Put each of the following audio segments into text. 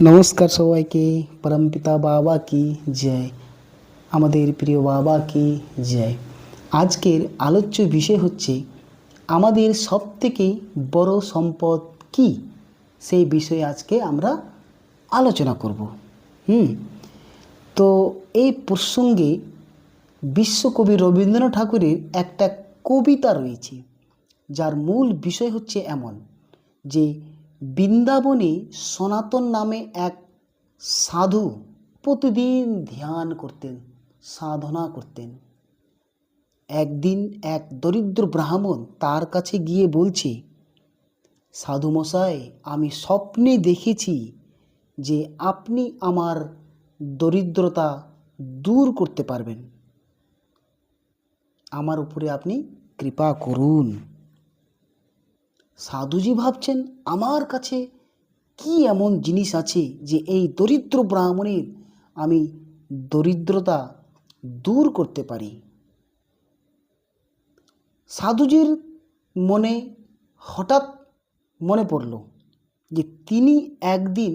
নমস্কার সবাইকে, পরমপিতা বাবা কি জয়, আমাদের প্রিয় বাবা কি জয়। আজকের আলোচ্য বিষয় হচ্ছে, আমাদের সবথেকে বড় সম্পদ কি? সেই বিষয়ে আজকে আমরা আলোচনা করব। হুম? তো এই প্রসঙ্গে বিশ্বকবি রবীন্দ্রনাথ ঠাকুরের একটা কবিতা রয়েছে, যার মূল বিষয় হচ্ছে এমন যে বৃন্দাবনে সনাতন নামে এক সাধু প্রতিদিন ধ্যান করতেন, সাধনা করতেন। একদিন এক দরিদ্র ব্রাহ্মণ তার কাছে গিয়ে বলছে, সাধু মশাই, আমি স্বপ্নে দেখেছি যে আপনি আমার দরিদ্রতা দূর করতে পারবেন। আমার উপরে আপনি কৃপা করুন। সাধুজি ভাবছেন, আমার কাছে কি এমন জিনিস আছে যে এই দরিদ্র ব্রাহ্মণের আমি দরিদ্রতা দূর করতে পারি? সাধুজির মনে হঠাৎ মনে পড়ল যে তিনি একদিন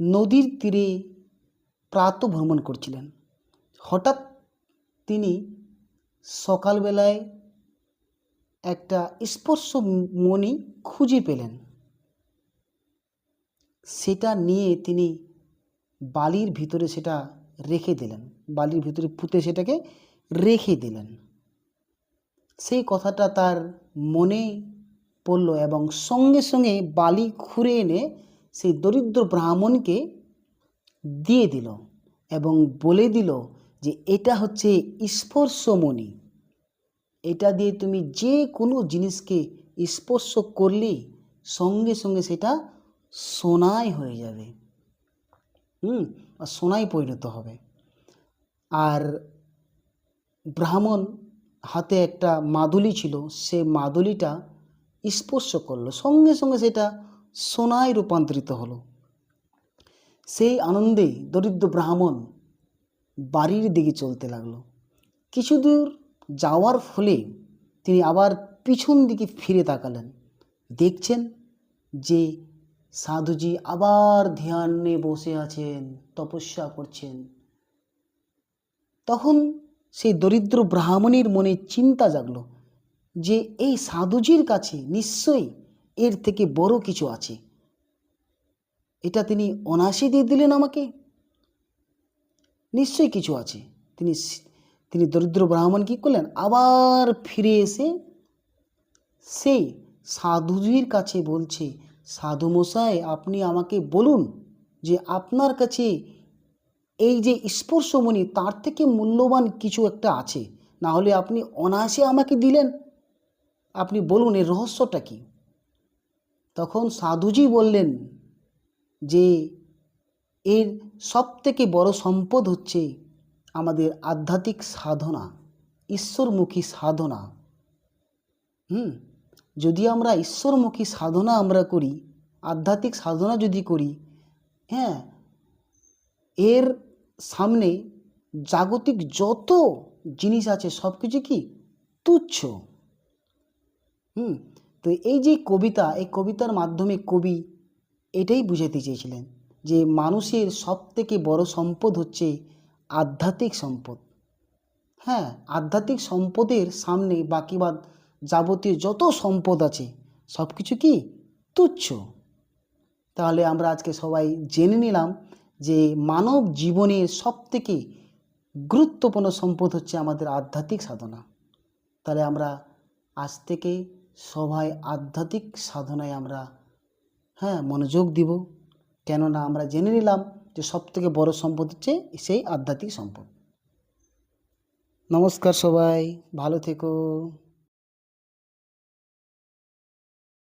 নদীর তীরে প্রাত ভ্রমণ করছিলেন। হঠাৎ তিনি সকালবেলায় একটা স্পর্শ মণি খুঁজে পেলেন। সেটা নিয়ে তিনি বালির ভিতরে সেটা রেখে দিলেন। বালির ভিতরে পুঁতে সেটাকে রেখে দিলেন। সেই কথাটা তার মনে পড়ল এবং সঙ্গে সঙ্গে বালি খুঁড়ে এনে সেই দরিদ্র ব্রাহ্মণকে দিয়ে দিল এবং বলে দিল যে এটা হচ্ছে স্পর্শমণি। এটা দিয়ে তুমি যে কোনো জিনিসকে স্পর্শ করলেই সঙ্গে সঙ্গে সেটা সোনায় হয়ে যাবে। হুম? আর সোনায় পরিণত হবে। আর ব্রাহ্মণ হাতে একটা মাদুলি ছিল, সে মাদুলিটা স্পর্শ করল, সঙ্গে সঙ্গে সেটা সোনায় রূপান্তরিত হলো। সেই আনন্দে দরিদ্র ব্রাহ্মণ বাড়ির দিকে চলতে লাগল। কিছু দূর যাওয়ার ফলে তিনি আবার পিছন দিকে ফিরে তাকালেন। দেখছেন যে সাধুজি আবার ধ্যানে বসে আছেন, তপস্যা করছেন। তখন সেই দরিদ্র ব্রাহ্মণের মনে চিন্তা জাগলো যে এই সাধুজির কাছে নিশ্চয়ই এর থেকে বড় কিছু আছে। এটা তিনি অনায়াসে দিয়ে দিলেন আমাকে? নিশ্চয়ই কিছু আছে। তিনি তিনি দরিদ্র ব্রাহ্মণ কী করলেন? আবার ফিরে এসে সেই সাধুজির কাছে বলছে, সাধু মশাই, আপনি আমাকে বলুন যে আপনার কাছে এই যে স্পর্শমণি, তার থেকে মূল্যবান কিছু একটা আছে। না হলে আপনি অনায়াসে আমাকে দিলেন। আপনি বলুন, এর রহস্যটা কি? তখন সাধুজি বললেন যে, এর সব থেকে বড় সম্পদ হচ্ছে আমাদের আধ্যাত্মিক সাধনা, ঈশ্বরমুখী সাধনা। হুম? যদি আমরা ঈশ্বরমুখী সাধনা আমরা করি, আধ্যাত্মিক সাধনা যদি করি হ্যাঁ এর সামনে জাগতিক যত জিনিস আছে সব কিছু কি? তুচ্ছ। হুম? তো এই যে কবিতা, এই কবিতার মাধ্যমে কবি এটাই বুঝাতে চেয়েছিলেন যে মানুষের সব থেকে বড় সম্পদ হচ্ছে আধ্যাত্মিক সম্পদ। হ্যাঁ আধ্যাত্মিক সম্পদের সামনে বাকি বাদ যাবতীয় যত সম্পদ আছে সব কিছু কি? তুচ্ছ। তাহলে আমরা আজকে সবাই জেনে নিলাম যে মানব জীবনের সব থেকে গুরুত্বপূর্ণ সম্পদ হচ্ছে আমাদের আধ্যাত্মিক সাধনা। তাহলে আমরা আজ থেকে সবাই আধ্যাত্মিক সাধনায় আমরা হ্যাঁ মনোযোগ দিব। কেননা আমরা জেনে নিলাম যে সব থেকে বড় সম্পদ হচ্ছে সেই আধ্যাত্মিক সম্পদ। নমস্কার সবাই ভালো থেকো।